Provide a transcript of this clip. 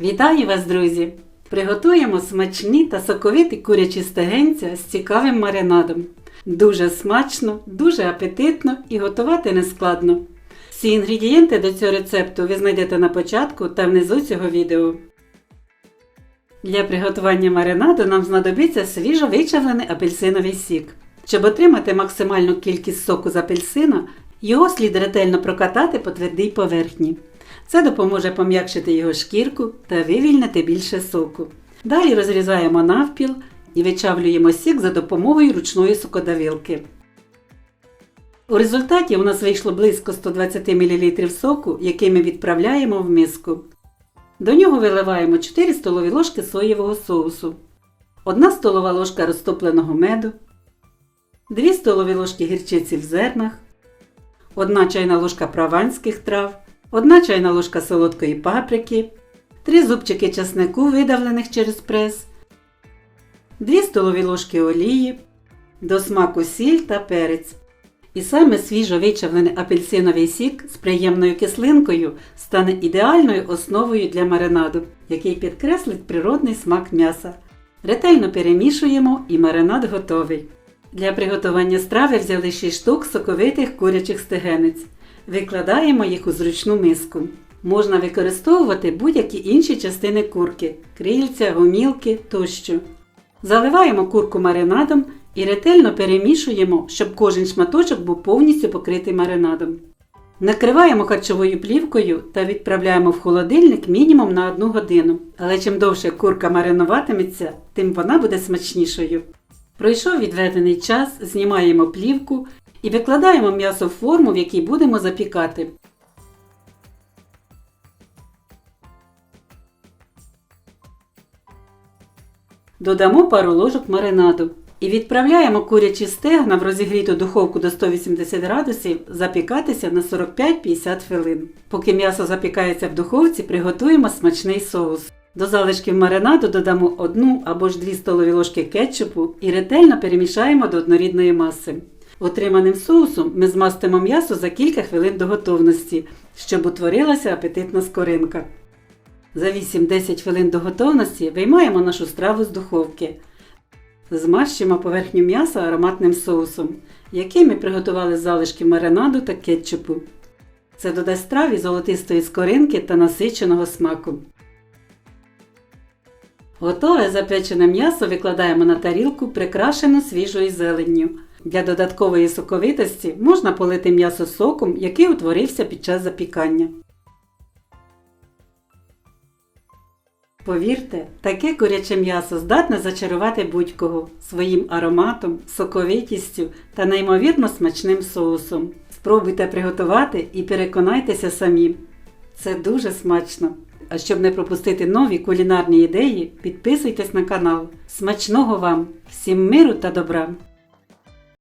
Вітаю вас, друзі! Приготуємо смачні та соковиті курячі стегенця з цікавим маринадом. Дуже смачно, дуже апетитно і готувати нескладно. Всі інгредієнти до цього рецепту ви знайдете на початку та внизу цього відео. Для приготування маринаду нам знадобиться свіжо вичавлений апельсиновий сік. Щоб отримати максимальну кількість соку з апельсина, його слід ретельно прокатати по твердій поверхні. Це допоможе пом'якшити його шкірку та вивільнити більше соку. Далі розрізаємо навпіл і вичавлюємо сік за допомогою ручної сокодавилки. У результаті у нас вийшло близько 120 мл соку, який ми відправляємо в миску. До нього виливаємо 4 столові ложки соєвого соусу, 1 столова ложка розтопленого меду, 2 столові ложки гірчиці в зернах, 1 чайна ложка прованських трав, 1 чайна ложка солодкої паприки, 3 зубчики часнику, видавлених через прес, 2 столові ложки олії, до смаку сіль та перець. І саме свіжо вичавлений апельсиновий сік з приємною кислинкою стане ідеальною основою для маринаду, який підкреслить природний смак м'яса. Ретельно перемішуємо і маринад готовий. Для приготування страви взяли 6 штук соковитих курячих стегенець. Викладаємо їх у зручну миску. Можна використовувати будь-які інші частини курки крильця, гомілки тощо. Заливаємо курку маринадом і ретельно перемішуємо, щоб кожен шматочок був повністю покритий маринадом. Накриваємо харчовою плівкою та відправляємо в холодильник мінімум на 1 годину. Але чим довше курка маринуватиметься, тим вона буде смачнішою. Пройшов відведений час, знімаємо плівку і викладаємо м'ясо в форму, в якій будемо запікати. Додамо пару ложок маринаду і відправляємо курячі стегна в розігріту духовку до 180 градусів запікатися на 45-50 хвилин. Поки м'ясо запікається в духовці, приготуємо смачний соус. До залишків маринаду додамо 1 або ж 2 столові ложки кетчупу і ретельно перемішаємо до однорідної маси. Отриманим соусом ми змастимо м'ясо за кілька хвилин до готовності, щоб утворилася апетитна скоринка. За 8-10 хвилин до готовності виймаємо нашу страву з духовки. Змащимо поверхню м'яса ароматним соусом, який ми приготували з залишків маринаду та кетчупу. Це додасть страві золотистої скоринки та насиченого смаку. Готове запечене м'ясо викладаємо на тарілку, прикрашену свіжою зеленню. Для додаткової соковитості можна полити м'ясо соком, який утворився під час запікання. Повірте, таке куряче м'ясо здатне зачарувати будь-кого своїм ароматом, соковитістю та неймовірно смачним соусом. Спробуйте приготувати і переконайтеся самі. Це дуже смачно. А щоб не пропустити нові кулінарні ідеї, підписуйтесь на канал. Смачного вам! Всім миру та добра!